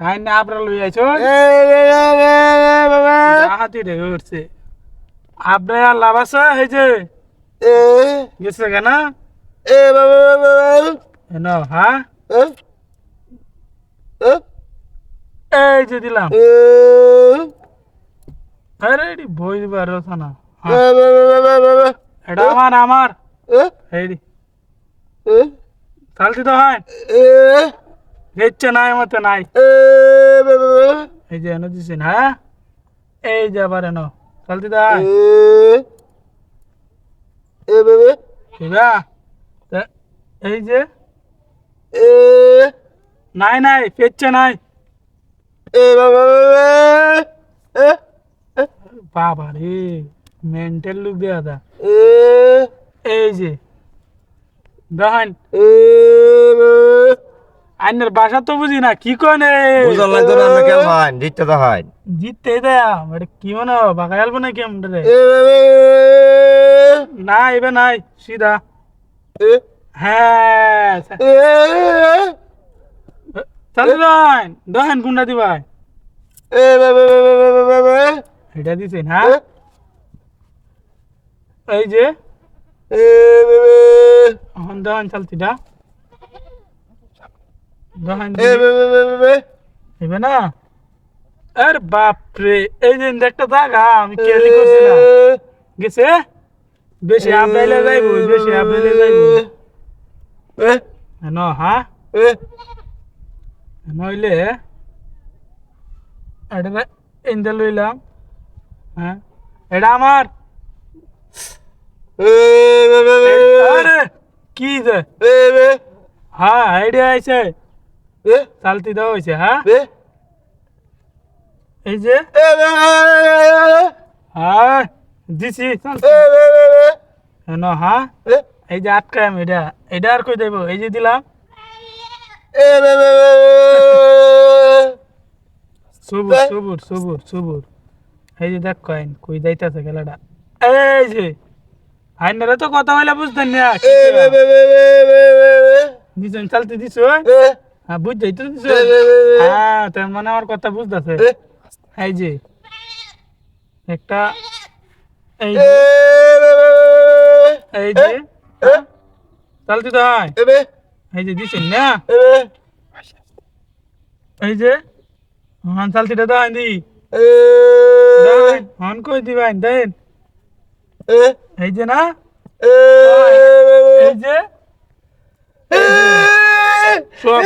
I না আপনারা লই আইছো হাতি রে উঠছে আপনার লাভ আছে এই যে গেছে কেন এন হ্যাঁ এই যে দিলাম আরে এটি বই দিবার রথা না হ্যাঁ, এটা আমার আমার এই চালতি তো হয় গেচ্ছে নাই মতো নাই এই যে এনে দিছেন হ্যাঁ এই যে আবার এনো চালতি তো হয় কিবা এই যে নাই নাই পেচ্ছে নাই এ বাবা রে মেন্টাল লুক দেওয়া দা এই যে দেখেন আইনের বাসা তো বুঝি না কি কনে বুঝল লাগতো না আমরা কেন ভাই দিতে তো হয় জিততে দেয়া কি মনে বাঁকা গেলবো না কেমন রে না নাই সিধা হ্যাঁ চালু দেখেন কোনটা দিবাই এটা দিছেন হ্যাঁ এই যে এখন চালতিটা দেখেন এবে না। আরে বাপরে এই যে একটা জায়গা আমি কেয়ারলি করছি না। গেছে? বেশি আপাইলে যাইব বেশি আপাইলে যাইব। ন হ্যাঁ নইলে এটা ইন্দে লইলাম। হ্যাঁ? এটা আমার। আরে! কি যে হ্যাঁ আইডিয়া আইছে চালতি হয়েছে হ্যাঁ এই যে হ্যাঁ দিছি চালতি ন হ্যাঁ এই যে আটকাম এটা এটা আর কই দেব এই যে দিলাম সবুর সবুর সবুর সবুর এই যে দেখ কয়েন কই যাইতাছে খেলাটা এই যে আইনারা তো কথা হইলে বুঝতেন না দিছেন চালতে দিছ হ্যাঁ বুঝ যাই তো দিছ হ্যাঁ তার মানে আমার কথা বুঝতেছে এই যে একটা এই যে এই যে চালতে তো হয় এই যে দিছেন না এই যে হন চালতিটা তো হয় দি হন কই দিবেন দেন এই যে না এই যে সব